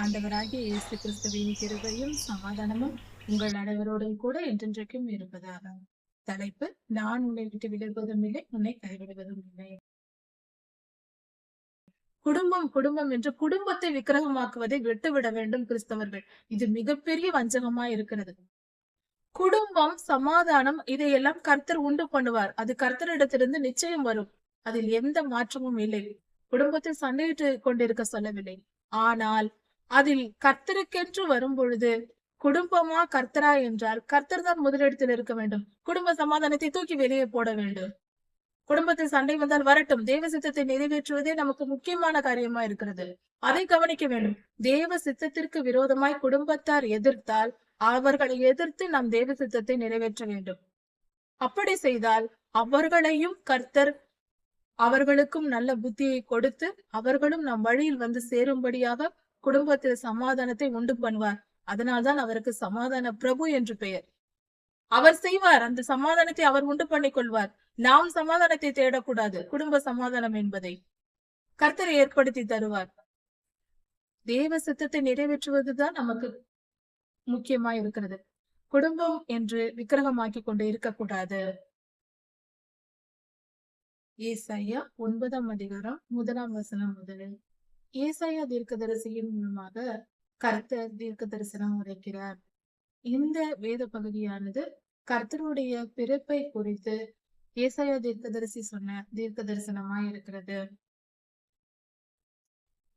ஆண்டவராகிய இயேசு கிறிஸ்துவின் கிருபையும் சமாதானமும் உங்கள் அனைவரோடும் கூட என்றென்றைக்கும் இருப்பதாக. தலைப்பு நான் உன்னை விட்டு விலகுவதும் இல்லை உன்னை கைவிடுவதும் இல்லை. குடும்பம் குடும்பம் என்று குடும்பத்தை விக்கிரகமாக்குவதை விட்டுவிட வேண்டும் கிறிஸ்தவர்கள். இது மிகப்பெரிய வஞ்சகமா இருக்கிறது. குடும்பம் சமாதானம் இதையெல்லாம் கர்த்தர் உண்டு பண்ணுவார். அது கர்த்தரிடத்திலிருந்து நிச்சயம் வரும். அதில் எந்த மாற்றமும் இல்லை. குடும்பத்தில் சண்டையிட்டு கொண்டிருக்க சொல்லவில்லை. ஆனால் அதில் கர்த்தருக்கென்று வரும் பொழுது குடும்பமா கர்த்தரா என்றால் கர்த்தர் தான் முதலிடத்தில் இருக்க வேண்டும். குடும்ப சமாதானத்தை தூக்கி வெளியே போட வேண்டும். குடும்பத்தில் சண்டை வந்தால் வரட்டும். தேவ சித்தத்தை நிறைவேற்றுவதே நமக்கு முக்கியமான காரியமா இருக்கிறது. அதை கவனிக்க வேண்டும். தேவ சித்தத்திற்கு விரோதமாய் குடும்பத்தார் எதிர்த்தால் அவர்களை எதிர்த்து நாம் தேவ சித்தத்தை நிறைவேற்ற வேண்டும். அப்படி செய்தால் அவர்களையும் கர்த்தர் அவர்களுக்கும் நல்ல புத்தியை கொடுத்து அவர்களும் நம் வழியில் வந்து சேரும்படியாக குடும்பத்தில் சமாதானத்தை உண்டு பண்ணுவார். அதனால்தான் அவருக்கு சமாதான பிரபு என்று பெயர். அவர் செய்வார். அந்த சமாதானத்தை அவர் உண்டு பண்ணிக் கொள்வார். நாம் சமாதானத்தை தேடக்கூடாது. குடும்ப சமாதானம் என்பதை கர்த்தரை ஏற்படுத்தி தருவார். தேவ சித்தத்தை நிறைவேற்றுவதுதான் நமக்கு முக்கியமா இருக்கிறது. குடும்பம் என்று விக்கிரகமாக்கி கொண்டு இருக்கக்கூடாது. ஏசாயா ஒன்பதாம் அதிகாரம் முதலாம் வசனம் முதலில் ஏசாயா தீர்க்கதரிசியின் மூலமாக கர்த்தர் தீர்க்க தரிசனம் உரைக்கிறார். இந்த வேத பகுதியானது கர்த்தருடைய பிறப்பை குறித்து ஏசாயா தீர்க்கதரிசி சொன்ன தீர்க்க தரிசனமாய் இருக்கிறது.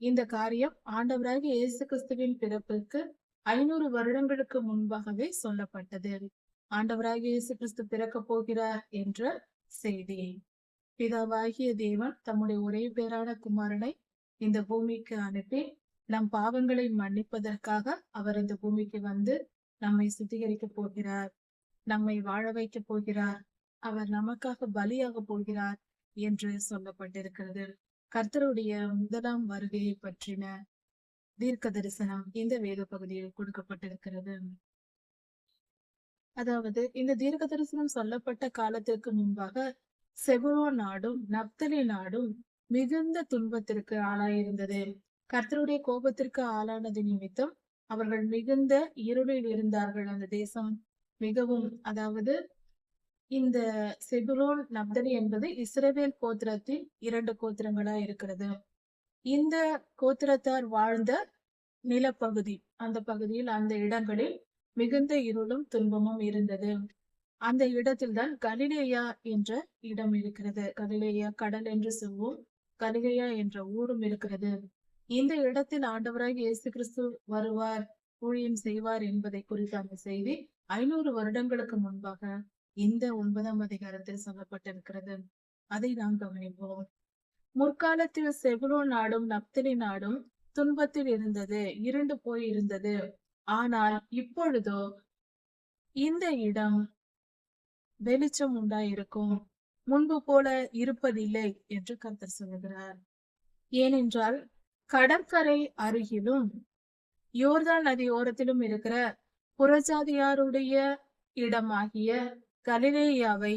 இந்த காரியம் ஆண்டவராக இயேசு கிறிஸ்துவின் பிறப்புக்கு ஐநூறு வருடங்களுக்கு முன்பாகவே சொல்லப்பட்டது. ஆண்டவராக இயேசு கிறிஸ்து பிறக்க போகிறார் என்ற செய்தி. பிதாவாகிய தேவன் தம்முடைய ஒரே பேரான குமாரனை இந்த பூமிக்கு அனுப்பி நம் பாவங்களை மன்னிப்பதற்காக அவர் இந்த பூமிக்கு வந்து நம்மை சுத்திகரிக்க போகிறார் நம்மை வாழ வைக்க போகிறார் அவர் நமக்காக பலியாக போகிறார் என்று சொல்லப்பட்டிருக்கிறது. கர்த்தருடைய முதலாம் வருகையை பற்றின தீர்க்க தரிசனம் இந்த வேத பகுதியில் கொடுக்கப்பட்டிருக்கிறது. அதாவது இந்த தீர்க்க தரிசனம் சொல்லப்பட்ட காலத்திற்கு முன்பாக செபுரோ நாடும் நப்தலி நாடும் மிகுந்த துன்பத்திற்கு ஆளாயிருந்தது. கர்த்தருடைய கோபத்திற்கு ஆளானது நிமித்தம் அவர்கள் மிகுந்த இருளில் இருந்தார்கள் அந்த தேசம். மிகவும் அதாவது இந்த செபுரோன் நப்தலி என்பது இஸ்ரேவேல் கோத்திரத்தின் இரண்டு கோத்திரங்களா இருக்கிறது. இந்த கோத்திரத்தார் வாழ்ந்த நிலப்பகுதி அந்த பகுதியில் அந்த இடங்களில் மிகுந்த இருளும் துன்பமும் இருந்தது. அந்த இடத்தில்தான் கலிலேயா என்ற இடம் இருக்கிறது. கலிலேயா கடல் என்று சொல்வோம். கலிகையா என்ற ஊரும் இருக்கிறது. இந்த இடத்தில் ஆண்டவராக இயேசு கிறிஸ்து வருவார் ஊழியம் செய்வார் என்பதை குறித்த அந்த செய்தி ஐநூறு வருடங்களுக்கு முன்பாக இந்த ஒன்பதாம் அதிகாரத்தில் சொல்லப்பட்டிருக்கிறது. அதை நாம் கவனிப்போம். முற்காலத்தில் செபுலோ நாடும் நப்தலி நாடும் துன்பத்தில் இருந்தது இருண்டு போய் இருந்தது ஆனால் இப்பொழுதோ இந்த இடம் வெளிச்சம் உண்டாயிருக்கும். முன்பு போல இருப்பதில்லை என்று கர்த்தர் சொல்லுகிறார். ஏனென்றால் கடற்கரை அருகிலும் யோர்தான் நதி ஓரத்திலும் இருக்கிற புறஜாதியாருடைய இடமாகிய கலிலேயாவை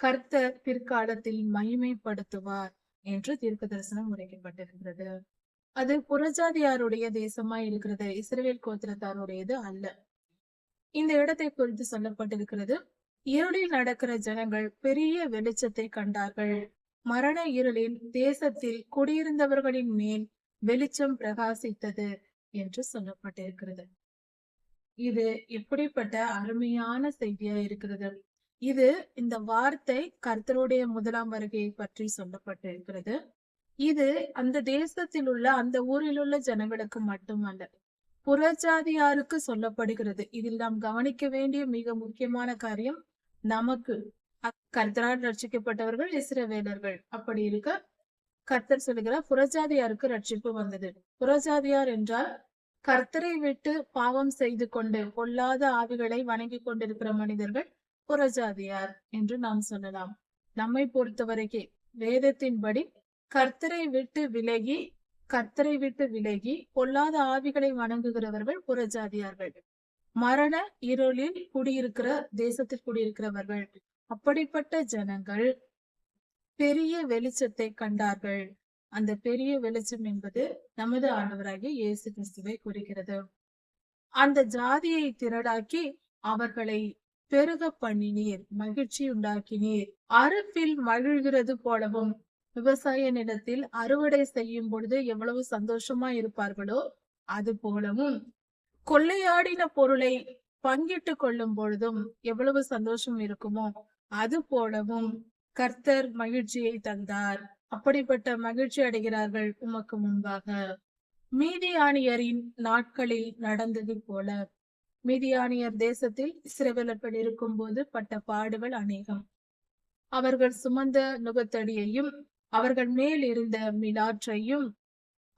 கர்த்தர் பிற்காலத்தில் மகிமைப்படுத்துவார் என்று தீர்க்க தரிசனம் உரைக்கப்பட்டிருக்கிறது. அது புறஜாதியாருடைய தேசமாய் இருக்கிறது இஸ்ரேல் கோத்திரத்தாருடையது அல்ல. இந்த இடத்தை குறித்து சொல்லப்பட்டிருக்கிறது இருளில் நடக்கிற ஜனங்கள் பெரிய வெளிச்சத்தை கண்டார்கள். மரண இருளில் தேசத்தில் குடியிருந்தவர்களின் மேல் வெளிச்சம் பிரகாசித்தது என்று சொல்லப்பட்டிருக்கிறது. இது எப்படிப்பட்ட அருமையான செய்தியா இருக்கிறது. இது இந்த வார்த்தை கர்த்தருடைய முதலாம் வருகையை பற்றி சொல்லப்பட்டிருக்கிறது. இது அந்த தேசத்தில் உள்ள அந்த ஊரில் உள்ள ஜனங்களுக்கு மட்டுமல்ல புறஜாதியாருக்கு சொல்லப்படுகிறது. இதில் நாம் கவனிக்க வேண்டிய மிக முக்கியமான காரியம் நமக்கு கர்த்தரால் ரட்சிக்கப்பட்டவர்கள் இஸ்ரவேலர்கள். அப்படி இருக்க கர்த்தர் சொல்லுகிறார் புறஜாதியாருக்கு ரட்சிப்பு வந்தது. புறஜாதியார் என்றால் கர்த்தரை விட்டு பாவம் செய்து கொண்டு பொல்லாத ஆவிகளை வணங்கி கொண்டிருக்கிற மனிதர்கள் புறஜாதியார் என்று நாம் சொல்லலாம். நம்மை பொறுத்தவரைக்கே வேதத்தின்படி கர்த்தரை விட்டு விலகி கர்த்தரை விட்டு விலகி பொல்லாத ஆவிகளை வணங்குகிறவர்கள் புறஜாதியார்கள். மரண இருளில் குடியிருக்கிற தேசத்தில் குடியிருக்கிறவர்கள். அப்படிப்பட்ட ஜனங்கள் பெரிய வெளிச்சத்தை கண்டார்கள். அந்த பெரிய வெளிச்சம் என்பது நமது ஆண்டவராகிய இயேசு கிறிஸ்துவை குறிக்கிறது. அந்த ஜாதியை திரளாக்கி அவர்களை பெருக பண்ணினீர் மகிழ்ச்சி உண்டாக்கினீர். அறுப்பில் மகிழ்கிறது போலவும் விவசாய நிலத்தில் அறுவடை செய்யும் பொழுது எவ்வளவு சந்தோஷமா இருப்பார்களோ அது போலவும் கொள்ளையாடின பொருளை பங்கிட்டு கொள்ளும் பொழுதும் எவ்வளவு சந்தோஷம் இருக்குமோ அது போலவும் கர்த்தர் மகிழ்ச்சியை தந்தார். அப்படிப்பட்ட மகிழ்ச்சி அடைகிறார்கள் உமக்கு முன்பாக. மீதியானியரின் நாட்களில் நடந்தது போல. மீதியானியர் தேசத்தில் சிறவிளப்பட இருக்கும் போது பட்ட பாடுகள் அநேகம். அவர்கள் சுமந்த நுகத்தடியையும் அவர்கள் மேல் இருந்த மிலாற்றையும்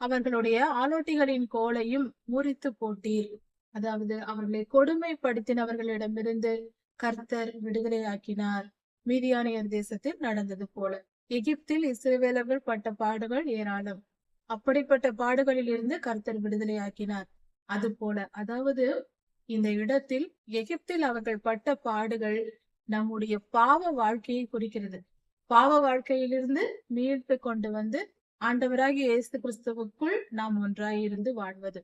அவர்களுடைய ஆலோட்டிகளின் கோலையும் முறித்து போட்டீர். அதாவது அவர்களை கொடுமைப்படுத்தினவர்களிடமிருந்து கர்த்தர் விடுதலையாக்கினார் மீதியானியர் தேசத்தில் நடந்தது போல. எகிப்தில் இஸ்ரேவேலர்கள் பட்ட பாடுகள் ஏராளம். அப்படிப்பட்ட பாடுகளில் இருந்து கர்த்தர் விடுதலையாக்கினார் அது போல அதாவது இந்த இடத்தில் எகிப்தில் அவர்கள் பட்ட பாடுகள் நம்முடைய பாவ வாழ்க்கையை குறிக்கிறது. பாவ வாழ்க்கையிலிருந்து மீட்டு கொண்டு வந்து ஆண்டவராகிய இயேசு கிறிஸ்துவுக்குள் நாம் ஒன்றாயிருந்து வாழ்வது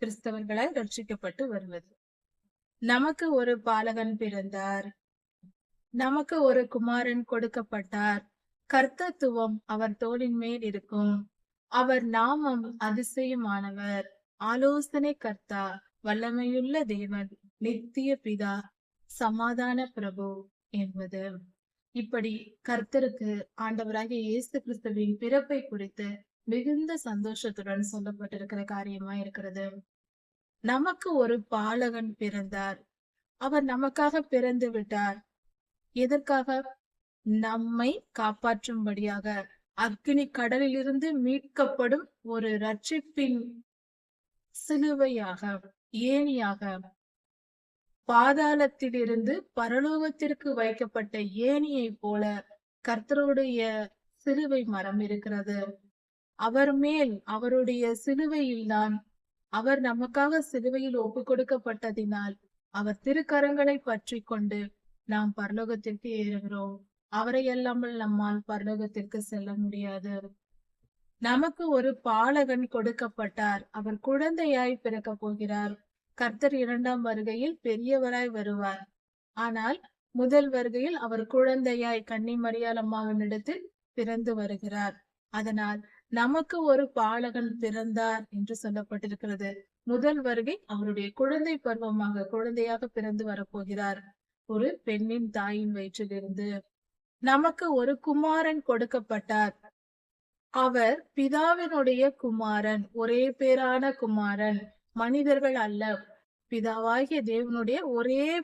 கிறிஸ்தவர்களாய் ரட்சிக்கப்பட்டு வருவது. நமக்கு ஒரு பாலகன் பிறந்தார். நமக்கு ஒரு குமாரன் கொடுக்கப்பட்டார். கர்த்தத்துவம் அவர் தோளின் மேல் இருக்கும். அவர் நாமம் அதிசயமானவர். ஆலோசனை கர்த்தா வல்லமையுள்ள தேவன் நித்திய பிதா சமாதான பிரபு என்பது. இப்படி கர்த்தருக்கு ஆண்டவராகிய இயேசு கிறிஸ்துவின் பிறப்பை குறித்து மிகுந்த சந்தோஷத்துடன் சொல்லப்பட்டிருக்கிற காரியமா இருக்கிறது. நமக்கு ஒரு பாலகன் பிறந்தார். அவர் நமக்காக பிறந்து விட்டார். எதற்காக? நம்மை காப்பாற்றும்படியாக. அக்னி கடலிலிருந்து மீட்கப்படும் ஒரு ரட்சிப்பின் சிலுவையாக ஏணியாக பாதாளத்திலிருந்து பரலோகத்திற்கு வைக்கப்பட்ட ஏணியை போல கர்த்தருடைய சிலுவை மரம் இருக்கிறது. அவர் மேல் அவருடைய சிலுவையில் தான் அவர் நமக்காக சிலுவையில் ஒப்பு கொடுக்கப்பட்டதினால் அவர் திருக்கரங்களை பற்றி கொண்டு நாம் பரலோகத்திற்கு ஏறுகிறோம். அவரை அல்லாமல் நம்மால் பரலோகத்திற்கு செல்ல முடியாது. நமக்கு ஒரு பாலகன் கொடுக்கப்பட்டார். அவர் குழந்தையாய் பிறக்க போகிறார். கர்த்தர் இரண்டாம் வருகையில் பெரியவராய் வருவார். ஆனால் முதல் வருகையில் அவர் குழந்தையாய் கன்னி மரியாள் அம்மாவினிடத்தில் பிறந்து வருகிறார். அதனால் நமக்கு ஒரு பாலகன் பிறந்தார் என்று சொல்லப்பட்டிருக்கிறது. முதல் வருகை அவருடைய குழந்தை பருவமாக குழந்தையாக பிறந்து வரப்போகிறார். ஒரு பெண்ணின் தாயின் வயிற்றிலிருந்து நமக்கு ஒரு குமாரன் கொடுக்கப்பட்டார். அவர் பிதாவினுடைய குமாரன் ஒரே பேரான குமாரன். மனிதர்கள் அல்ல. பிதாவாகிய தேவனுடைய ஒரே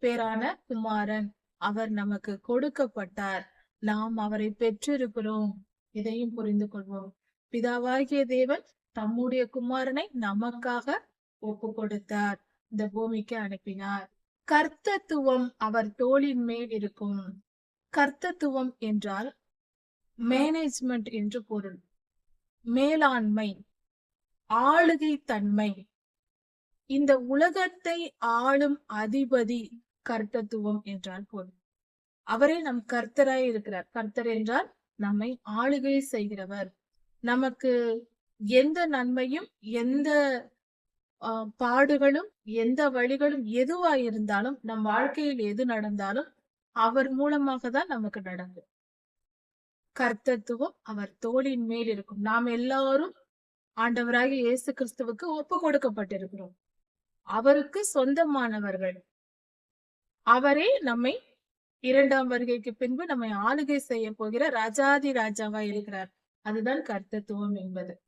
பேரான குமாரன். அவர் நமக்கு கொடுக்கப்பட்டார். நாம் அவரை பெற்றிருக்கிறோம். இதையும் புரிந்து கொள்வோம். பிதாவாகிய தேவன் தம்முடைய குமாரனை நமக்காக ஒப்பு கொடுத்தார் இந்த பூமிக்கு அனுப்பினார். கர்த்தத்துவம் அவர் தோளின் மேல் இருக்கும். கர்த்தத்துவம் என்றால் மேனேஜ்மெண்ட் என்று பொருள். மேலாண்மை. ஆளுகை தன்மை இந்த உலகத்தை ஆளும் அதிபதி கர்த்தத்துவம் என்றால் பொருள் அவரே நம் கர்த்தராய் இருக்கிறார். கர்த்தர் என்றால் நம்மை ஆளுகை செய்கிறவர். நமக்கு எந்த நன்மையும் எந்த பாடுகளும் எந்த வழிகளும் எதுவா இருந்தாலும் நம் வாழ்க்கையில் எது நடந்தாலும் அவர் மூலமாக தான் நமக்கு நடக்கும் கர்த்தத்துவம் அவர் தோளின் மேல் இருக்கும். நாம் எல்லாரும் ஆண்டவராக இயேசு கிறிஸ்துவுக்கு ஒப்பு கொடுக்கப்பட்டிருக்கிறோம். அவருக்கு சொந்தமானவர்கள். அவரே நம்மை இரண்டாம் வருகைக்கு பின்பு நம்மை ஆளுகை செய்ய போகிற ராஜாதி ராஜாவா இருக்கிறார். அதுதான் கர்த்தத்துவம் என்பது.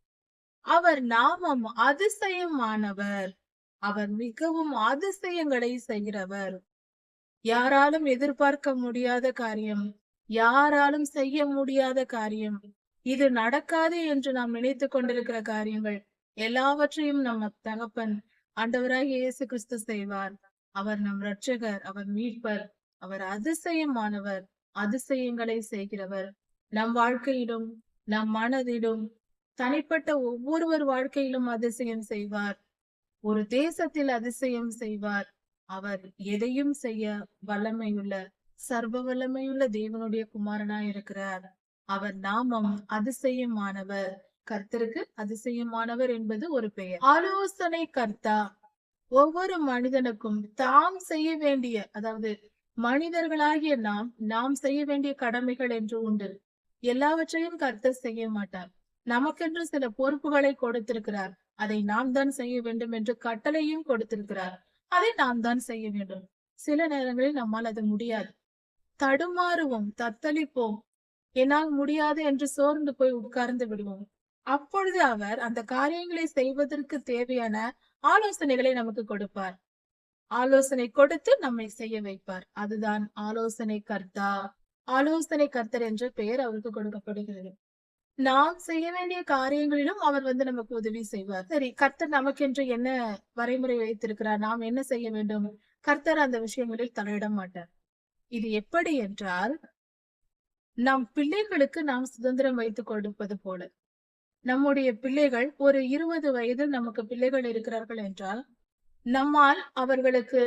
அவர் நாமம் அதிசயமானவர். அவர் மிகவும் அதிசயங்களை செய்கிறவர். யாராலும் எதிர்பார்க்க முடியாத காரியம் யாராலும் செய்ய முடியாத காரியம் இது நடக்காது என்று நாம் நினைத்துக் கொண்டிருக்கிற காரியங்கள் எல்லாவற்றையும் நம்ம தகப்பன் ஆண்டவராக இயேசு கிறிஸ்து செய்வார். அவர் நம் ரட்சகர் அவர் மீட்பர் அவர் அதிசயமானவர் அதிசயங்களை செய்கிறவர். நம் வாழ்க்கையிலும் நம் மனதிலும் தனிப்பட்ட ஒவ்வொருவர் வாழ்க்கையிலும் அதிசயம் செய்வார். ஒரு தேசத்தில் அதிசயம் செய்வார். அவர் எதையும் செய்ய வல்லமையுள்ள சர்வ வல்லமையுள்ள தேவனுடைய குமாரனாய் இருக்கிறார் அவர் நாமம் அதிசயமானவர். கர்த்தருக்கு அதிசயமானவர் என்பது ஒரு பெயர். ஆலோசனை கர்த்தா ஒவ்வொரு மனிதனுக்கும் தாம் செய்ய வேண்டிய அதாவது மனிதர்களாகிய நாம் நாம் செய்ய வேண்டிய கடமைகள் என்று உண்டு. எல்லாவற்றையும் கர்த்தர் செய்ய மாட்டார். நமக்கென்று சில பொறுப்புகளை கொடுத்திருக்கிறார். அதை நாம் தான் செய்ய வேண்டும் என்று கட்டளையும் கொடுத்திருக்கிறார். அதை நாம் தான் செய்ய வேண்டும். சில நேரங்களில் நம்மால் அது முடியாது. தடுமாறுவோம் தத்தளிப்போம். என்னால் முடியாது என்று சோர்ந்து போய் உட்கார்ந்து விடுவோம். அப்பொழுது அவர் அந்த காரியங்களை செய்வதற்கு தேவையான ஆலோசனைகளை நமக்கு கொடுப்பார். ஆலோசனை கொடுத்து நம்மை செய்ய வைப்பார். அதுதான் ஆலோசனை கர்த்தா. ஆலோசனை கர்த்தர் என்ற பெயர் அவருக்கு கொடுக்கப்படுகிறது. நாம் செய்ய வேண்டிய காரியங்களிலும் அவர் வந்து நமக்கு உதவி செய்வார். சரி கர்த்தர் நமக்கென்று என்ன வரைமுறை வைத்திருக்கிறார்? நாம் என்ன செய்ய வேண்டும்? கர்த்தர் அந்த விஷயங்களில் தலையிட மாட்டார். இது எப்படி என்றால் நம் பிள்ளைகளுக்கு நாம் சுதந்திரம் வைத்துக் கொடுப்பது போல. நம்முடைய பிள்ளைகள் ஒரு இருபது வயதில் நமக்கு பிள்ளைகள் இருக்கிறார்கள் என்றால் நம்மால் அவர்களுக்கு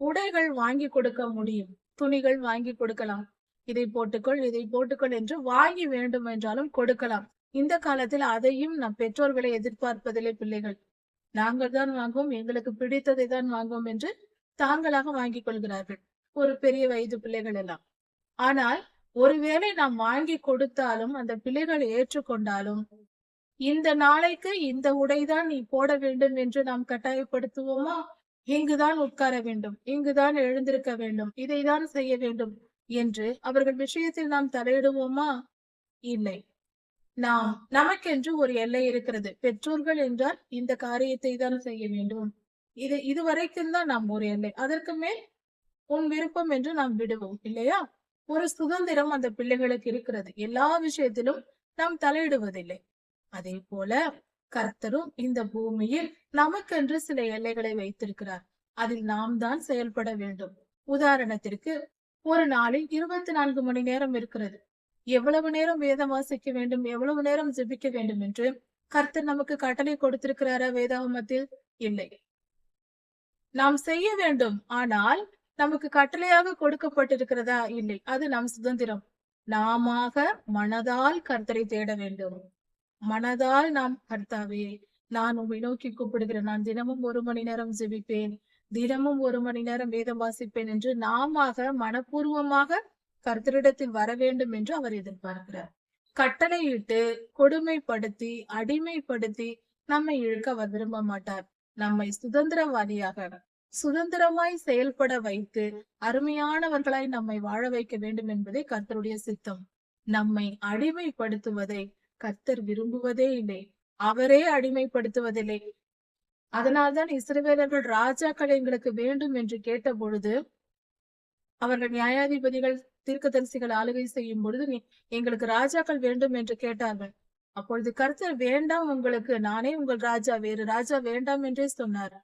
உடைகள் வாங்கி கொடுக்க முடியும். துணிகள் வாங்கி கொடுக்கலாம். இதை போட்டுக்கொள் இதை போட்டுக்கொள் என்று வாங்கி வேண்டும் என்றாலும் கொடுக்கலாம். இந்த காலத்தில் அதையும் நம் பெற்றோர்களை எதிர்பார்ப்பதில்லை பிள்ளைகள். நாங்கள் தான் வாங்குவோம் எங்களுக்கு பிடித்ததை தான் வாங்குவோம் என்று தாங்களாக வாங்கிக் கொள்கிறார்கள். ஒரு பெரிய வயது பிள்ளைகள் எல்லாம். ஆனால் ஒருவேளை நாம் வாங்கி கொடுத்தாலும் அந்த பிள்ளைகள் ஏற்றுக்கொண்டாலும் இந்த நாளைக்கு இந்த உடைதான் நீ போட வேண்டும் என்று நாம் கட்டாயப்படுத்துவோமா? இங்குதான் உட்கார வேண்டும் இங்குதான் எழுந்திருக்க வேண்டும் இதைதான் செய்ய வேண்டும் என்று அவர்கள் விஷயத்தில் நாம் தலையிடுவோமா? இல்லை. நாம் நமக்கென்று ஒரு எல்லை இருக்கிறது. பெற்றோர்கள் என்றால் இந்த காரியத்தை தான் செய்ய வேண்டும். இது இதுவரைக்கும் தான் நாம் ஒரு எல்லை. அதற்கு மேல் உன் விருப்பம் என்று நாம் விடுவோம் இல்லையா? ஒரு சுதந்திரம் அந்த பிள்ளைகளுக்கு இருக்கிறது. எல்லா விஷயத்திலும் நாம் தலையிடுவதில்லை. அதே போல கர்த்தரும் இந்த பூமியில் நமக்கென்று சில எல்லைகளை வைத்திருக்கிறார். அதில் நாம் தான் செயல்பட வேண்டும். உதாரணத்திற்கு ஒரு நாளில் இருபத்தி நான்கு மணி நேரம் இருக்கிறது. எவ்வளவு நேரம் வேதம் வாசிக்க வேண்டும் எவ்வளவு நேரம் ஜெபிக்க வேண்டும் என்று கர்த்தர் நமக்கு கட்டளை கொடுத்திருக்கிறாரா வேதாகமத்தில்? இல்லை. நாம் செய்ய வேண்டும். ஆனால் நமக்கு கட்டளையாக கொடுக்கப்பட்டிருக்கிறதா? இல்லை. அது நம் சுதந்திரம். நாமாக மனதால் கர்த்தரை தேட வேண்டும். மனதால் நாம் கர்த்தாவே நான் உம்மை நோக்கி கூப்பிடுகிறேன். நான் தினமும் ஒரு மணி நேரம் ஜெபிப்பேன். தினமும் ஒரு மணி நேரம் வேதம் வாசிப்பேன் என்று நாமாக மனப்பூர்வமாக கர்த்தரிடத்தில் வர வேண்டும் என்று அவர் எதிர்பார்க்கிறார். கட்டளையிட்டு கொடுமைப்படுத்தி அடிமைப்படுத்தி நம்மை இழுக்க அவர் விரும்ப மாட்டார். நம்மை சுதந்திரவாதியாக சுதந்திரமாய் செயல்பட வைத்து அருமையானவர்களாய் நம்மை வாழ வைக்க வேண்டும் என்பதே கர்த்தருடைய சித்தம். நம்மை அடிமைப்படுத்துவதை கர்த்தர் விரும்புவதே இல்லை. அவரே அடிமைப்படுத்துவதில்லை. அதனால்தான் இஸ்ரவேலர்கள் ராஜாக்கள் எங்களுக்கு வேண்டும் என்று கேட்ட பொழுது அவர்கள் நியாயாதிபதிகள் தீர்க்கதரிசிகள் ஆளுகை செய்யும் பொழுது நீ எங்களுக்கு ராஜாக்கள் வேண்டும் என்று கேட்டார்கள். அப்பொழுது கர்த்தர் வேண்டாம் உங்களுக்கு நானே உங்கள் ராஜா வேறு ராஜா வேண்டாம் என்றே சொன்னார்.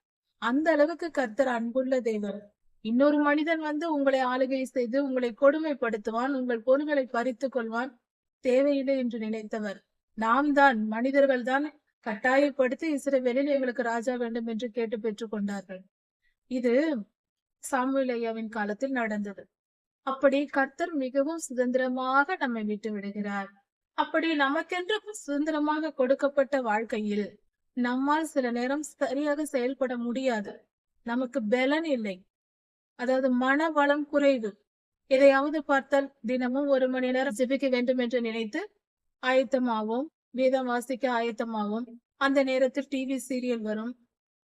அந்த அளவுக்கு கர்த்தர் அன்புள்ள தேவர் இன்னொரு மனிதன் வந்து உங்களை ஆளுகை செய்து உங்களை கொடுமைப்படுத்துவான் உங்கள் பொருள்களை பறித்து கொள்வான் தேவையில்லை என்று நினைத்தவர். நாம் தான் மனிதர்கள் தான் கட்டாயப்படுத்தி இஸ்ரேவேலில் எங்களுக்கு ராஜா வேண்டும் என்று கேட்டு பெற்றுக் கொண்டார்கள். இது சாமுவேலையாவின் காலத்தில் நடந்தது. அப்படி கர்த்தர் மிகவும் சுதந்திரமாக நம்மை விட்டு விடுகிறார். அப்படி நமக்கென்று சுதந்திரமாக கொடுக்கப்பட்ட வாழ்க்கையில் நம்மால் சில நேரம் சரியாக செயல்பட முடியாது. நமக்கு பலன் இல்லை. அதாவது மன வளம் குறைவு. எதையாவது பார்த்தால் தினமும் ஒரு மணி நேரம் ஜெபிக்க வேண்டும் என்று நினைத்து ஆயத்தமாவோம். வேதம் வாசிக்க ஆயத்தமாவோம். அந்த நேரத்தில் டிவி சீரியல் வரும்.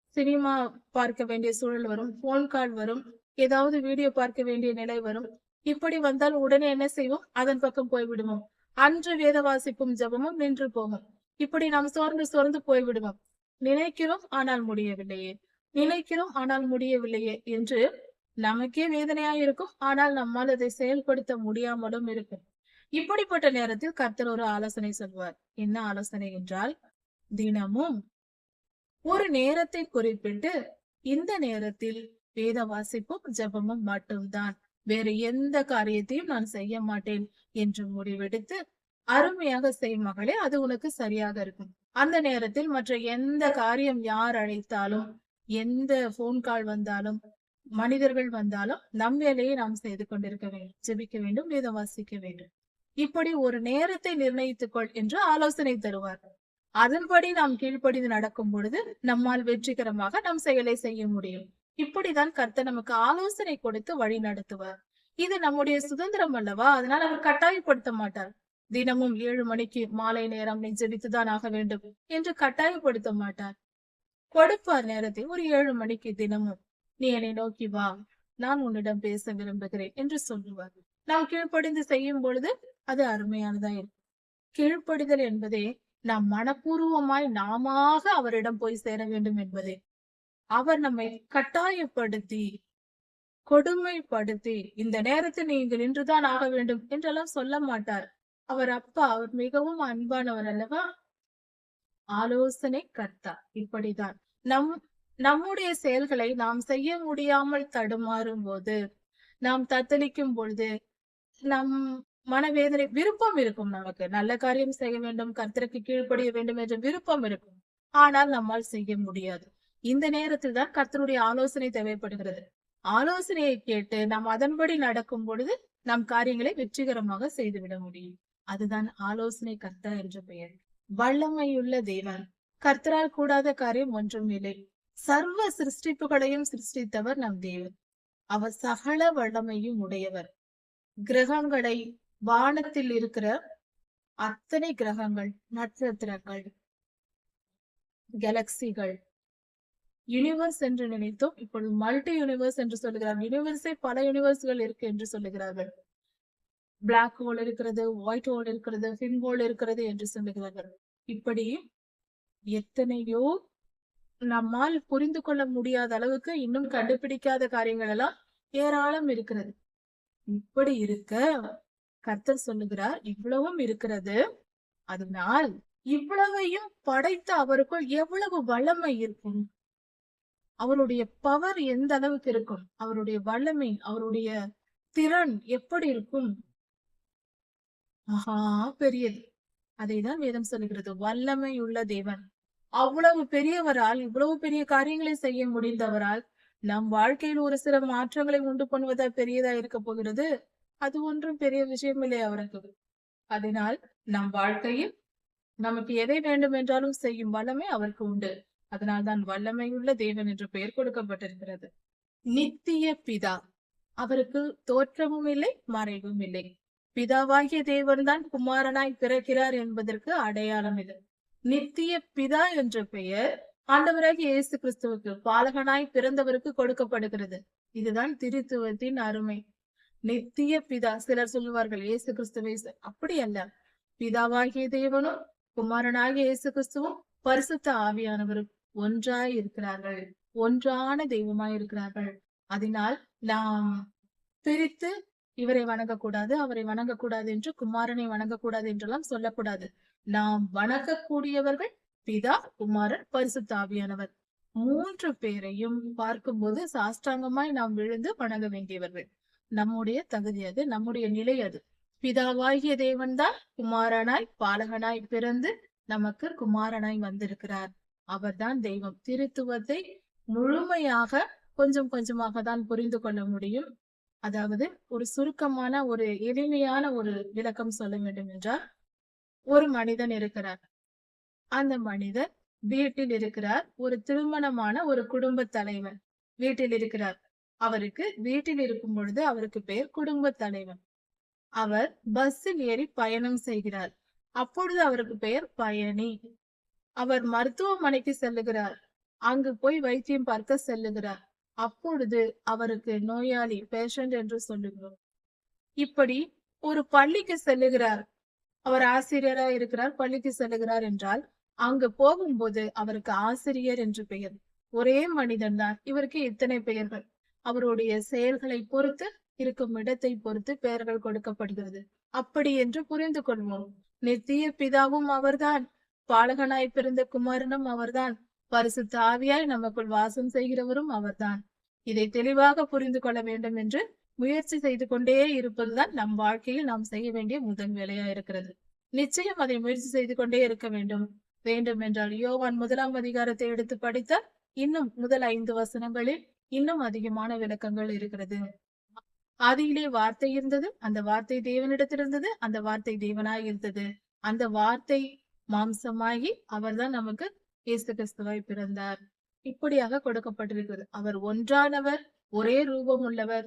சினிமா பார்க்க வேண்டிய சூழல் வரும். போன் கால் வரும். ஏதாவது வீடியோ பார்க்க வேண்டிய நிலை வரும். இப்படி வந்தால் உடனே என்ன செய்வோம்? அதன் பக்கம் போய்விடுவோம். அன்று வேத வாசிப்பும் ஜபமும் நின்று போகும். இப்படி நாம் சோர்ந்து சோர்ந்து போய்விடுவோம். நினைக்கிறோம் ஆனால் முடியவில்லையே. நினைக்கிறோம் ஆனால் முடியவில்லையே என்று நமக்கே வேதனையா இருக்கும் ஆனால் நம்மால் அதை செயல்படுத்த முடியாமலும் இருக்கும். இப்படிப்பட்ட நேரத்தில் கர்த்தர் ஒரு ஆலோசனை சொல்வார். என்ன ஆலோசனை என்றால் தினமும் ஒரு நேரத்தை குறிப்பிட்டு இந்த நேரத்தில் வேத வாசிப்பும் ஜபமும் மட்டும்தான். வேறு எந்த காரியத்தையும் நான் செய்ய மாட்டேன் என்று முடிவெடுத்து அருமையாக செய் மகளே அது உனக்கு சரியாக இருக்கும். அந்த நேரத்தில் மற்ற எந்த காரியம் யார் அழைத்தாலும் எந்த போன் கால் வந்தாலும் மனிதர்கள் வந்தாலும் நம் வேலையை நாம் செய்து கொண்டிருக்க வேண்டும். ஜெபிக்க வேண்டும் வேதம் வாசிக்க வேண்டும். இப்படி ஒரு நேரத்தை நிர்ணயித்துக் கொள் என்று ஆலோசனை தருவார். அதன்படி நாம் கீழ்ப்படிந்து நடக்கும் பொழுது நம்மால் வெற்றிகரமாக நம் செயலை செய்ய முடியும். இப்படிதான் கர்த்தர் நமக்கு ஆலோசனை கொடுத்து வழி நடத்துவார். இது நம்முடைய சுதந்திரம் அல்லவா? அதனால் அவர் கட்டாயப்படுத்த மாட்டார். தினமும் ஏழு மணிக்கு மாலை நேரம் நீ ஜெபித்துதான் ஆக வேண்டும் என்று கட்டாயப்படுத்த மாட்டார். கொடுப்பார் நேரத்தை ஒரு ஏழு மணிக்கு தினமும். நீ என்னை நோக்கி வா நான் உன்னிடம் பேச விரும்புகிறேன் என்று சொல்லுவார். நாம் கீழ்ப்படிந்து செய்யும் பொழுது அது அருமையானதா இருக்கும். கீழ்ப்படிதல் என்பதே நாம் மனப்பூர்வமாய் நாமாக அவரிடம் போய் சேர வேண்டும் என்பதே. அவர் நம்மை கட்டாயப்படுத்தி கொடுமைப்படுத்தி இந்த நேரத்தில் நீங்கள் நின்றுதான் ஆக வேண்டும் என்றெல்லாம் சொல்ல மாட்டார். அவர் அப்பா அவர் மிகவும் அன்பானவர் அல்லவா? ஆலோசனை கர்த்தா. இப்படிதான். நம் நம்முடைய செயல்களை நாம் செய்ய முடியாமல் தடுமாறும் போது நாம் தத்தளிக்கும் பொழுது நம் மனவேதனை விருப்பம் இருக்கும் நமக்கு. நல்ல காரியம் செய்ய வேண்டும் கர்த்தருக்கு கீழ்ப்படிய வேண்டும் என்ற விருப்பம் இருக்கும். ஆனால் நம்மால் செய்ய முடியாது. இந்த நேரத்தில் தான் கர்த்தருடைய ஆலோசனை தேவைப்படுகிறது. ஆலோசனையை கேட்டு நாம் அதன்படி நடக்கும் பொழுது நம் காரியங்களை வெற்றிகரமாக செய்துவிட முடியும். அதுதான் ஆலோசனை கர்த்தா என்ற பெயர். வல்லமையுள்ள தேவன். கர்த்தரால் கூடாத காரியம் ஒன்றும் இல்லை. சர்வ சிருஷ்டிப்புகளையும் சிருஷ்டித்தவர் நம் தேவன். அவர் சகல வல்லமையும் உடையவர். கிரகங்களை வானத்தில் இருக்கிற அத்தனை கிரகங்கள் நட்சத்திரங்கள் கேலக்சிகள் யூனிவர்ஸ் என்று நினைத்தோம். இப்பொழுது மல்டி யூனிவர்ஸ் என்று சொல்லுகிறார் யூனிவர்ஸே பல யூனிவர்ஸ்கள் இருக்கு என்று சொல்லுகிறார்கள். பிளாக் ஹோல் இருக்கிறது ஒயிட் ஹோல் இருக்கிறது ஃபின் ஹோல் இருக்கிறது என்று சொல்லுகிறார்கள். இப்படி எத்தனையோ நம்மால் புரிந்து கொள்ள முடியாத அளவுக்கு இன்னும் கண்டுபிடிக்காத காரியங்கள் எல்லாம் ஏராளம் இருக்கிறது. இப்படி இருக்க கர்த்தர் சொல்லுகிறார் இவ்வளவும் இருக்கிறது. அதனால் இவ்வளவையும் படைத்த அவருக்குள் எவ்வளவு வல்லமை இருக்கும்? அவருடைய பவர் எந்த அளவுக்கு இருக்கும்? அவருடைய வல்லமை அவருடைய திறன் எப்படி இருக்கும்? மகா பெரியது. அதைதான் வேதம் சொல்லுகிறது. வல்லமை உள்ள தேவன். அவ்வளவு பெரியவரால் இவ்வளவு பெரிய காரியங்களை செய்ய முடிந்தவரால் நம் வாழ்க்கையில் ஒரு சில மாற்றங்களை உண்டு பண்ணுவதா பெரியதா இருக்க போகிறது? அது ஒன்றும் பெரிய விஷயம் இல்லை அவருக்கு அதனால் நம் வாழ்க்கையில் நமக்கு எதை வேண்டும் என்றாலும் செய்யும் வல்லமை அவருக்கு உண்டு. அதனால் தான் வல்லமையுள்ள தேவன் என்று பெயர் கொடுக்கப்பட்டிருக்கிறது. நித்திய பிதா. அவருக்கு தோற்றமும் இல்லை மறைவும் இல்லை. பிதாவாகிய தேவன்தான் குமாரனாய் பிறக்கிறார் என்பதற்கு அடையாளம் இது. நித்திய பிதா என்ற பெயர் ஆண்டவராகிய இயேசு கிறிஸ்துவுக்கு பாலகனாய் பிறந்தவருக்கு கொடுக்கப்படுகிறது. இதுதான் திருத்துவத்தின் அருமை. நித்திய பிதா சிலர் சொல்லுவார்கள் இயேசு கிறிஸ்துவை அப்படி அல்ல. பிதாவாகிய தேவனும் குமாரனாகிய இயேசு கிறிஸ்துவும் பரிசுத்த ஆவியானவரும் ஒன்றாய் இருக்கிறார்கள். ஒன்றான தெய்வமாய் இருக்கிறார்கள். அதனால் நாம் பிரித்து இவரை வணங்கக்கூடாது அவரை வணங்கக்கூடாது என்று குமாரனை வணங்கக்கூடாது என்றெல்லாம் சொல்லக்கூடாது. நாம் வணங்கக்கூடியவர்கள் பிதா குமாரன் பரிசுத்தாவியானவர் மூன்று பேரையும் பார்க்கும்போது சாஷ்டாங்கமாய் நாம் விழுந்து வணங்க வேண்டியவர்கள். நம்முடைய தகுதி அது நம்முடைய நிலை அது. பிதாவாகிய தேவன்தான் குமாரனாய் பாலகனாய் பிறந்து நமக்கு குமாரனாய் வந்திருக்கிறார். அவர்தான் தெய்வம். திருத்துவத்தை முழுமையாக கொஞ்சம் கொஞ்சமாக தான் புரிந்து கொள்ள முடியும். அதாவது ஒரு சுருக்கமான ஒரு எளிமையான ஒரு விளக்கம் சொல்ல வேண்டும் என்றால் ஒரு மனிதன் இருக்கிறார். அந்த மனிதர் வீட்டில் இருக்கிறார். ஒரு திருமணமான ஒரு குடும்ப தலைவர் வீட்டில் இருக்கிறார். அவருக்கு வீட்டில் இருக்கும் பொழுது அவருக்கு பெயர் குடும்ப தலைவன் அவர் பஸ்ஸில் ஏறி பயணம் செய்கிறார். அப்பொழுது அவருக்கு பெயர் பயணி. அவர் மருத்துவமனைக்கு செல்லுகிறார். அங்கு போய் வைத்தியம் பார்க்க செல்லுகிறார். அப்பொழுது அவருக்கு நோயாளி பேஷண்ட் என்று சொல்லுகிறோம் இப்படி ஒரு பள்ளிக்கு செல்லுகிறார். அவர் ஆசிரியரா இருக்கிறார் பள்ளிக்கு செல்லுகிறார் என்றால் அங்கு போகும்போது அவருக்கு ஆசிரியர் என்று பெயர். ஒரே மனிதன் தான் இவருக்கு இத்தனை பெயர்கள். அவருடைய செயல்களை பொறுத்து இருக்கும் இடத்தை பொறுத்து பெயர்கள் கொடுக்கப்படுகிறது. அப்படி என்று புரிந்து கொள்வோம். நித்திய பிதாவும் அவர்தான். பாலகனாய் பிறந்த குமாரனும் அவர்தான். பரிசுத்த ஆவியாய் நமக்குள் வாசம் செய்கிறவரும் அவர்தான். இதை தெளிவாக புரிந்து கொள்ள வேண்டும் என்று முயற்சி செய்து கொண்டே இருப்பதுதான் நம் வாழ்க்கையில் நாம் செய்ய வேண்டிய முதல் வேலையா இருக்கிறது. நிச்சயம் அதை முயற்சி செய்து கொண்டே இருக்க வேண்டும். வேண்டும் என்றால் யோவான் முதலாம் அதிகாரத்தை எடுத்து படித்தால் இன்னும் முதல் ஐந்து வசனங்களில் இன்னும் அதிகமான விளக்கங்கள் இருக்கிறது. ஆதியிலே வார்த்தை இருந்தது அந்த வார்த்தை தேவனிடத்திலிருந்தது அந்த வார்த்தை தேவனாய் இருந்தது. அந்த வார்த்தை மாம்சமாகி அவர்தான் நமக்கு இயேசு கிறிஸ்துவாய் பிறந்தார். இப்படியாக கொடுக்கப்பட்டிருக்கிறது. அவர் ஒன்றானவர் ஒரே ரூபம் உள்ளவர்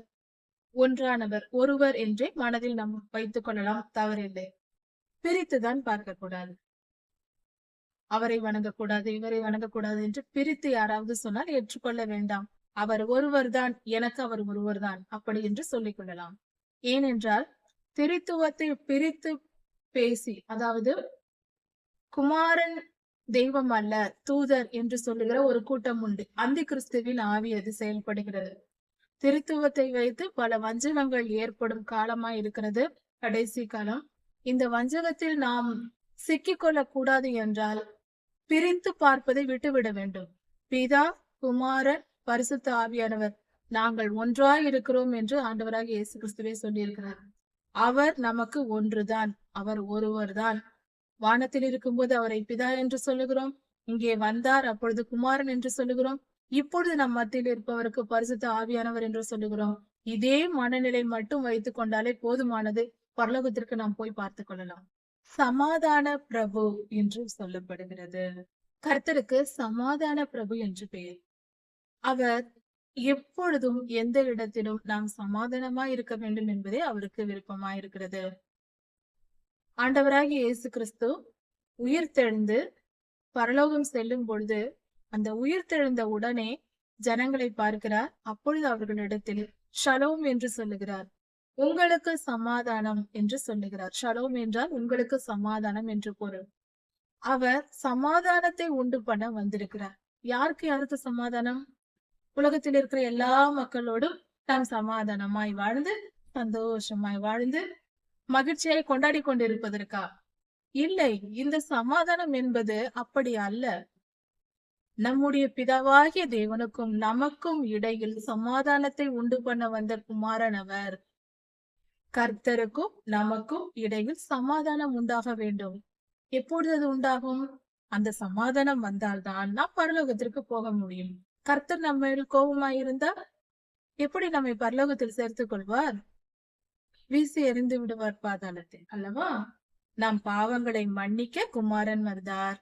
ஒன்றானவர் ஒருவர் என்றே மனதில் நாம் வைத்துக் கொள்ளலாம் தவறில்லை. பிரித்துதான் பார்க்க கூடாது அவரை வணங்கக்கூடாது இவரை வணங்கக்கூடாது என்று பிரித்து யாராவது சொன்னால் ஏற்றுக்கொள்ள வேண்டாம். அவர் ஒருவர்தான் எனக்கு அவர் ஒருவர்தான் அப்படி என்று சொல்லிக் கொள்ளலாம். ஏனென்றால் திருத்துவத்தை பிரித்து பேசி அதாவது குமாரன் தெய்வம் அல்ல தூதர் என்று சொல்லுகிற ஒரு கூட்டம் உண்டு. அந்த கிறிஸ்துவின் ஆவி அது செயல்படுகிறது. திருத்துவத்தை வைத்து பல வஞ்சகங்கள் ஏற்படும் காலமாய் இருக்கிறது கடைசி காலம். இந்த வஞ்சகத்தில் நாம் சிக்கிக்கொள்ள கூடாது என்றால் பிரித்து பார்ப்பதை விட்டுவிட வேண்டும். பிதா குமாரன் பரிசுத்த ஆவியானவர் நாங்கள் ஒன்றாய் இருக்கிறோம் என்று ஆண்டவராக இயேசு கிறிஸ்துவே சொல்லியிருக்கிறார். அவர் நமக்கு ஒன்றுதான் அவர் ஒருவர்தான். வானத்தில் இருக்கும்போது அவரை பிதா என்று சொல்லுகிறோம். இங்கே வந்தார் அப்பொழுது குமாரன் என்று சொல்லுகிறோம். இப்பொழுது நம் மத்தியில் இருப்பவருக்கு பரிசுத்த ஆவியானவர் என்று சொல்லுகிறோம். இதே மனநிலை மட்டும் வைத்துக் கொண்டாலே போதுமானது. பரலோகத்திற்கு நாம் போய் பார்த்து கொள்ளலாம். சமாதான பிரபு என்று சொல்லப்படுகிறது. கர்த்தருக்கு சமாதான பிரபு என்று பெயர். அவர் எப்பொழுதும் எந்த இடத்திலும் நாம் சமாதானமா இருக்க வேண்டும் என்பதே அவருக்கு விருப்பமாயிருக்கிறது. ஆண்டவராகிய இயேசு கிறிஸ்து உயிர் தெழுந்து பரலோகம் செல்லும் பொழுது அந்த உயிர் தெழுந்த உடனே ஜனங்களை பார்க்கிறார். அப்பொழுது அவர்களிடத்தில் ஷலோம் என்று சொல்லுகிறார். உங்களுக்கு சமாதானம் என்று சொல்லுகிறார். ஷலோம் என்றால் உங்களுக்கு சமாதானம் என்று பொருள். அவர் சமாதானத்தை உண்டு பண்ண வந்திருக்கிறார். யாருக்கு யாருக்கு சமாதானம்? உலகத்தில் இருக்கிற எல்லா மக்களோடும் நாம் சமாதானமாய் வாழ்ந்து சந்தோஷமாய் வாழ்ந்து மகிழ்ச்சியாய் கொண்டாடி கொண்டிருப்பதற்கா? இல்லை இந்த சமாதானம் என்பது அப்படி அல்ல. நம்முடைய பிதாவாகிய தேவனுக்கும் நமக்கும் இடையில் சமாதானத்தை உண்டு பண்ண வந்த குமாரன் அவர். கர்த்தருக்கும் நமக்கும் இடையில் சமாதானம் உண்டாக வேண்டும். எப்பொழுது அது உண்டாகும்? அந்த சமாதானம் வந்தால்தான் நாம் பரலோகத்திற்கு போக முடியும். கர்த்தர் நம்ம கோபமாயிருந்தா எப்படி நம்மை பரலோகத்தில் சேர்த்துக் கொள்வார்? வீசி எறிந்து விடுவார் பாதாளத்தில் அல்லவா? நாம் பாவங்களை மன்னிக்க குமாரன் வந்தார்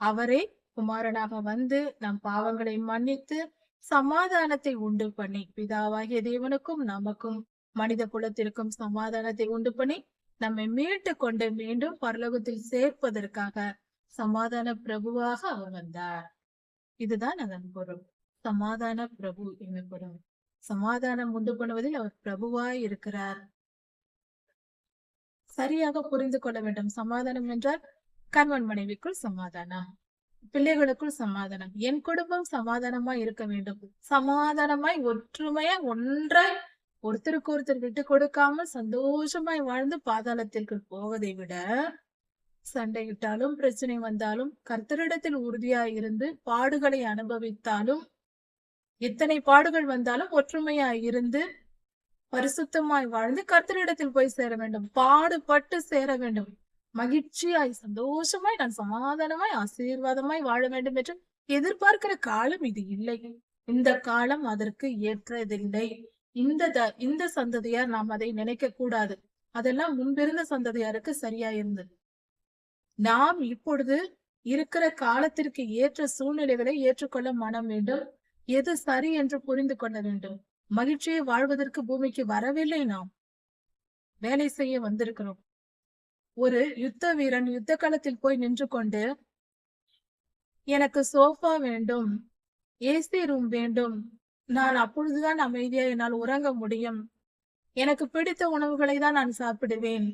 அவரே குமாரனாக வந்து நம் பாவங்களை மன்னித்து சமாதானத்தை உண்டு பண்ணி பிதாவாகிய தேவனுக்கும் நமக்கும் மனித குலத்திற்கும் சமாதானத்தை உண்டு பண்ணி நம்மை மீட்டு கொண்டு மீண்டும் பரலோகத்தில் சேர்ப்பதற்காக சமாதான பிரபுவாக அவர் வந்தார். இதுதான் அதன் பொருள். சமாதான பிரபு எனப்படும். சமாதானம் உண்டு பண்ணுவதில் அவர் பிரபுவாய் இருக்கிறார். சரியாக புரிந்து கொள்ள வேண்டும். சமாதானம் என்றால் கணவன் மனைவிக்குள் சமாதானம். பிள்ளைகளுக்குள் சமாதானம். என் குடும்பம் சமாதானமாய் இருக்க வேண்டும். சமாதானமாய் ஒற்றுமையா ஒன்றாய் ஒருத்தருக்கு ஒருத்தர் விட்டு கொடுக்காமல் சந்தோஷமாய் வாழ்ந்து பாதாளத்திற்கு போவதை விட சண்டையிட்டாலும் பிரச்சனை வந்தாலும் கர்த்தரிடத்தில் உறுதியாய் இருந்து பாடுகளை அனுபவித்தாலும் எத்தனை பாடுகள் வந்தாலும் ஒற்றுமையாய் இருந்து பரிசுத்தமாய் வாழ்ந்து கர்த்தரிடத்தில் போய் சேர வேண்டும். பாடுபட்டு சேர வேண்டும். மகிழ்ச்சியாய் சந்தோஷமாய் நான் சமாதானமாய் ஆசீர்வாதமாய் வாழ வேண்டும் என்று எதிர்பார்க்கிற காலம் இது இல்லை. இந்த காலம் அதற்கு ஏற்றதில்லை. இந்த த- இந்த சந்ததியார் நாம் அதை நினைக்க கூடாது அதெல்லாம் முன்பிருந்த சந்ததியாருக்கு சரியா இருந்தது. நாம் இப்பொழுது இருக்கிற காலத்திற்கு ஏற்ற சூழ்நிலைகளை ஏற்றுக்கொள்ள மனம் வேண்டும். எது சரி என்று புரிந்து கொள்ள வேண்டும். மகிழ்ச்சியை வாழ்வதற்கு பூமிக்கு வரவில்லை நாம். வேலை செய்ய வந்திருக்கிறோம். ஒரு யுத்த வீரன் யுத்த களத்தில் போய் நின்று கொண்டு எனக்கு சோஃபா வேண்டும் ஏசி ரூம் வேண்டும் நான் அப்பொழுதுதான் அமைதியா என்னால் உறங்க முடியும். எனக்கு பிடித்த உணவுகளை தான் நான் சாப்பிடுவேன்.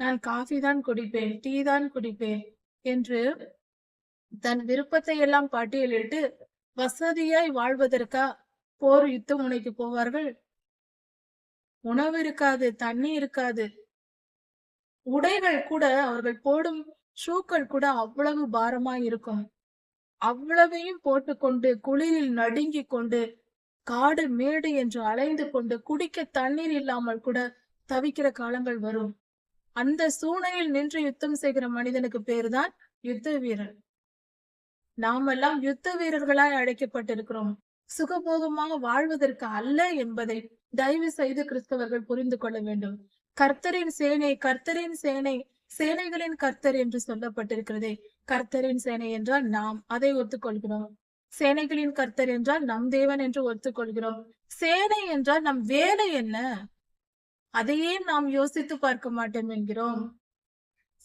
நான் காஃபி தான் குடிப்பேன் டீ தான் குடிப்பேன் என்று தன் விருப்பத்தை எல்லாம் பட்டியலிட்டு வசதியாய் வாழ்வதற்கா போர் யுத்த முனைக்கு போவார்கள். உணவு இருக்காது தண்ணி இருக்காது. உடைகள் கூட அவர்கள் போடும் ஷூக்கள் கூட அவ்வளவு பாரமா இருக்கும். அவ்வளவையும் போட்டுக்கொண்டு குளிரில் நடுங்கிக் கொண்டு காடு மேடு என்று அலைந்து கொண்டு குடிக்க தண்ணீர் இல்லாமல் கூட தவிக்கிற காலங்கள் வரும். அந்த சூழ்நிலையில் நின்று யுத்தம் செய்கிற மனிதனுக்கு பேர்தான் யுத்த வீரர் நாமெல்லாம் யுத்த வீரர்களாய் அழைக்கப்பட்டிருக்கிறோம். சுகபோகமாக வாழ்வதற்கு அல்ல என்பதை தயவு செய்து கிறிஸ்தவர்கள் புரிந்து கொள்ள வேண்டும். கர்த்தரின் சேனை கர்த்தரின் சேனை சேனைகளின் கர்த்தர் என்று சொல்லப்பட்டிருக்கிறதே. கர்த்தரின் சேனை என்றால் நாம். அதை ஒத்துக்கொள்கிறோம். சேனைகளின் கர்த்தர் என்றால் நம் தேவன் என்று ஒத்துக்கொள்கிறோம். சேனை என்றால் நம் வேலை என்ன? அதையே நாம் யோசித்து பார்க்க மாட்டோம் என்கிறோம்.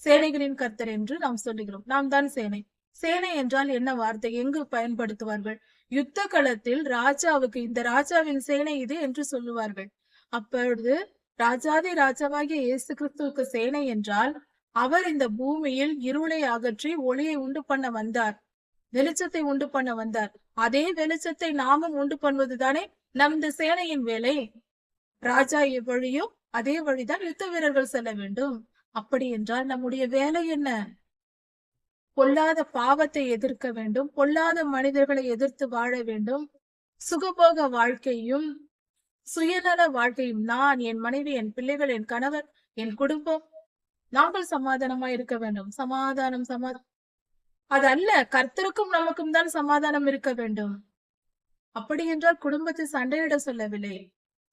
சேனைகளின் கர்த்தர் என்று நாம் சொல்லுகிறோம். நாம் தான் சேனை. சேனை என்றால் என்ன வார்த்தை? எங்கு பயன்படுத்துவார்கள்? யுத்த களத்தில் ராஜாவுக்கு இந்த ராஜாவின் சேனை இது என்று சொல்லுவார்கள். அப்பொழுது ராஜாதி ராஜாவாகிய இயேசு கிறிஸ்துவுக்கு சேனை என்றால் அவர் இந்த பூமியில் இருளை அகற்றி ஒளியை உண்டு பண்ண வந்தார். வெளிச்சத்தை உண்டு பண்ண வந்தார். அதே வெளிச்சத்தை நாமும் உண்டு பண்ணுவதுதானே நம் சேனையின் வேலை? ராஜா எவ்வழியோ அதே வழிதான் யுத்த வீரர்கள் செல்ல வேண்டும். அப்படி என்றால் நம்முடைய வேலை என்ன? பொல்லாத பாவத்தை எதிர்க்க வேண்டும் பொல்லாத மனிதர்களை எதிர்த்து வாழ வேண்டும். சுகபோக வாழ்க்கையும் சுயநல வாழ்க்கையும் நான் என் மனைவி என் பிள்ளைகள் என் கணவர் என் குடும்பம் நாங்கள் சமாதானமா இருக்க வேண்டும். சமாதானம் சமாதானம் அது அல்ல கர்த்தருக்கும் நமக்கும் தான் சமாதானம் இருக்க வேண்டும். அப்படி என்றால் குடும்பத்தை சண்டையிட சொல்லவில்லை.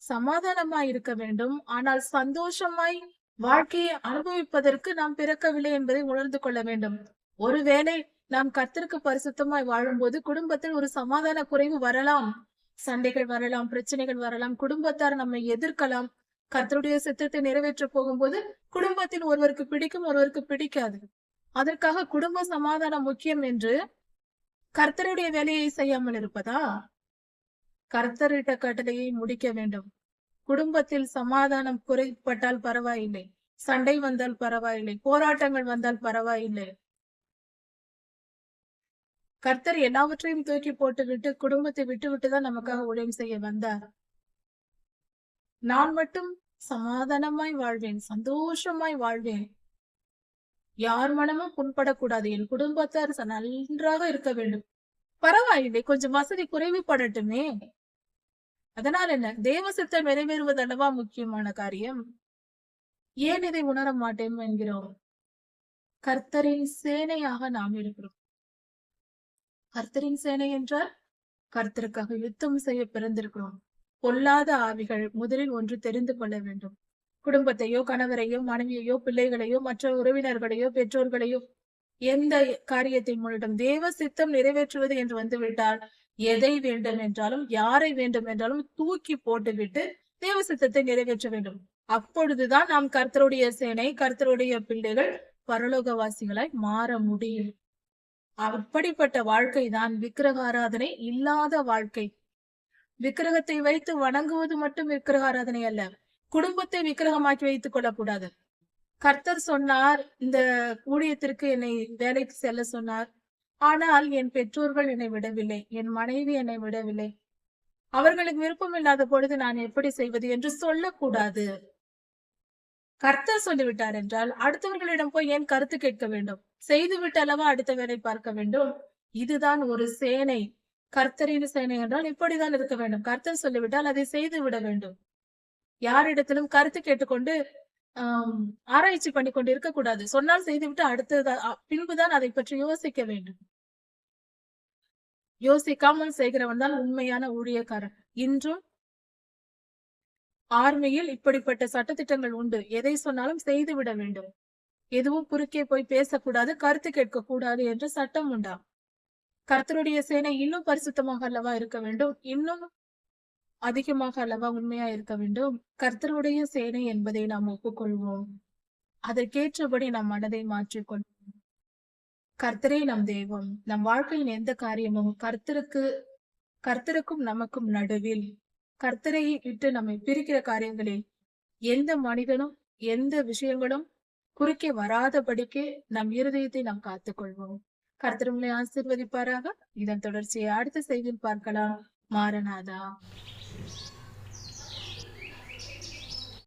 சமாதானமா இருக்க வேண்டும். ஆனால் சந்தோஷமாய் வாழ்க்கையை அனுபவிப்பதற்கு நாம் பிறக்கவில்லை என்பதை உணர்ந்து கொள்ள வேண்டும். ஒருவேளை நாம் கர்த்தருக்கு பரிசுத்தமாய் வாழும்போது குடும்பத்தில் ஒரு சமாதான குறைவு வரலாம். சண்டைகள் வரலாம் பிரச்சனைகள் வரலாம். குடும்பத்தார் நம்மை எதிர்க்கலாம். கர்த்தருடைய சித்தத்தை நிறைவேற்ற போகும்போது குடும்பத்தில் ஒருவருக்கு பிடிக்கும் ஒருவருக்கு பிடிக்காது. அதற்காக குடும்ப சமாதானம் முக்கியம் என்று கர்த்தருடைய வேலையை செய்யாமல் இருப்பதா? கர்த்தரிட்ட கட்டளையை முடிக்க வேண்டும். குடும்பத்தில் சமாதானம் குறைப்பட்டால் பரவாயில்லை. சண்டை வந்தால் பரவாயில்லை. போராட்டங்கள் வந்தால் பரவாயில்லை. கர்த்தர் எல்லாவற்றையும் தூக்கி போட்டுவிட்டு குடும்பத்தை விட்டு விட்டுதான் நமக்காக உதவி செய்ய வந்தார். நான் மட்டும் சமாதானமாய் வாழ்வேன் சந்தோஷமாய் வாழ்வேன். யார் மனமும் புண்படக்கூடாது. என் குடும்பத்தார் நன்றாக இருக்க வேண்டும். பரவாயில்லை கொஞ்சம் வசதி குறைவுபடட்டுமே. அதனால் என்ன? தேவ சித்தம் நிறைவேறுவது அல்லவா முக்கியமான காரியம்? ஏன் இதை உணர மாட்டேன் என்கிறோம்? கர்த்தரின் சேனையாக நாம் இருக்கிறோம். கர்த்தரின் சேனை என்றால் கர்த்தருக்காக யுத்தம் செய்ய பிறந்திருக்கிறோம். பொல்லாத ஆவிகள் முதலில் ஒன்று தெரிந்து கொள்ள வேண்டும். குடும்பத்தையோ கணவரையோ மனைவியையோ பிள்ளைகளையோ மற்ற உறவினர்களையோ பெற்றோர்களையோ எந்த காரியத்தை முன்னிட்டும் தேவ சித்தம் நிறைவேற்றுவது என்று வந்துவிட்டால் எதை வேண்டும் என்றாலும் யாரை வேண்டும் என்றாலும் தூக்கி போட்டுவிட்டு தேவ சித்தத்தை நிறைவேற்ற வேண்டும். அப்பொழுதுதான் நாம் கர்த்தருடைய சேனை கர்த்தருடைய பிள்ளைகள் பரலோகவாசிகளாய் மாற முடியும். அப்படிப்பட்ட வாழ்க்கை தான் விக்கிரக ஆராதனை இல்லாத வாழ்க்கை. விக்கிரகத்தை வைத்து வணங்குவது மட்டும் விக்கிரக ஆராதனை அல்ல. குடும்பத்தை விக்கிரகமாக்கி வைத்துக் கொள்ளக்கூடாது. கர்த்தர் சொன்னார் இந்த ஊழியத்திற்கு என்னை வேலைக்கு செல்ல சொன்னார். ஆனால் என் பெற்றோர்கள் என்னை விடவில்லை என் மனைவி என்னை விடவில்லை. அவர்களுக்கு விருப்பம் இல்லாத பொழுது நான் எப்படி செய்வது என்று சொல்லக்கூடாது. கர்த்தர் சொல்லிவிட்டார் என்றால் அடுத்தவர்களிடம் போய் ஏன் கருத்து கேட்க வேண்டும். செய்துவிட்டு அல்லவா அடுத்த வேலை பார்க்க வேண்டும். இதுதான் ஒரு சேனை. கர்த்தரின் சேனை என்றால் இப்படிதான் இருக்க வேண்டும். கர்த்தர் சொல்லிவிட்டால் அதை செய்து விட வேண்டும். யாரிடத்திலும் கருத்து கேட்டுக்கொண்டு ஆஹ் ஆராய்ச்சி பண்ணி கொண்டு இருக்கக்கூடாது. சொன்னால் செய்துவிட்டு அடுத்தது பின்புதான் அதை பற்றி யோசிக்க வேண்டும். யோசிக்காமல் செய்கிறவன் தான் உண்மையான ஊழியக்காரன். இன்றும் ஆர்மியில் இப்படிப்பட்ட சட்டத்திட்டங்கள் உண்டு. எதை சொன்னாலும் செய்து விட வேண்டும். எதுவும் குறுக்கே போய் பேசக்கூடாது கருத்து கேட்க கூடாது என்று சட்டம் உண்டாம். கர்த்தருடைய சேனை இன்னும் பரிசுத்தமாக அல்லவா இருக்க வேண்டும்? இன்னும் அதிகமாக அல்லவா உண்மையா இருக்க வேண்டும்? கர்த்தருடைய சேனை என்பதை நாம் ஒப்புக்கொள்வோம். அதற்கேற்றபடி நம் மனதை மாற்றிக்கொள்வோம் கர்த்தரே நம் தெய்வம் நம் வாழ்க்கையின் எந்த காரியமும் கர்த்தருக்கு கர்த்தருக்கும் நமக்கும் நடுவில் கர்த்தரை விட்டு நம்மை பிரிக்கிற காரியங்களில் எந்த மனிதனும் எந்த விஷயங்களும் குறுக்கே வராதபடிக்கு நம் இருதயத்தை நாம் காத்துக்கொள்வோம். கர்த்தர் ஆசிர்வதிப்பாராக ஆசீர்வதிப்பாராக. இதன் தொடர்ச்சியை அடுத்த செய்தியில் பார்க்கலாம். மாரநாதா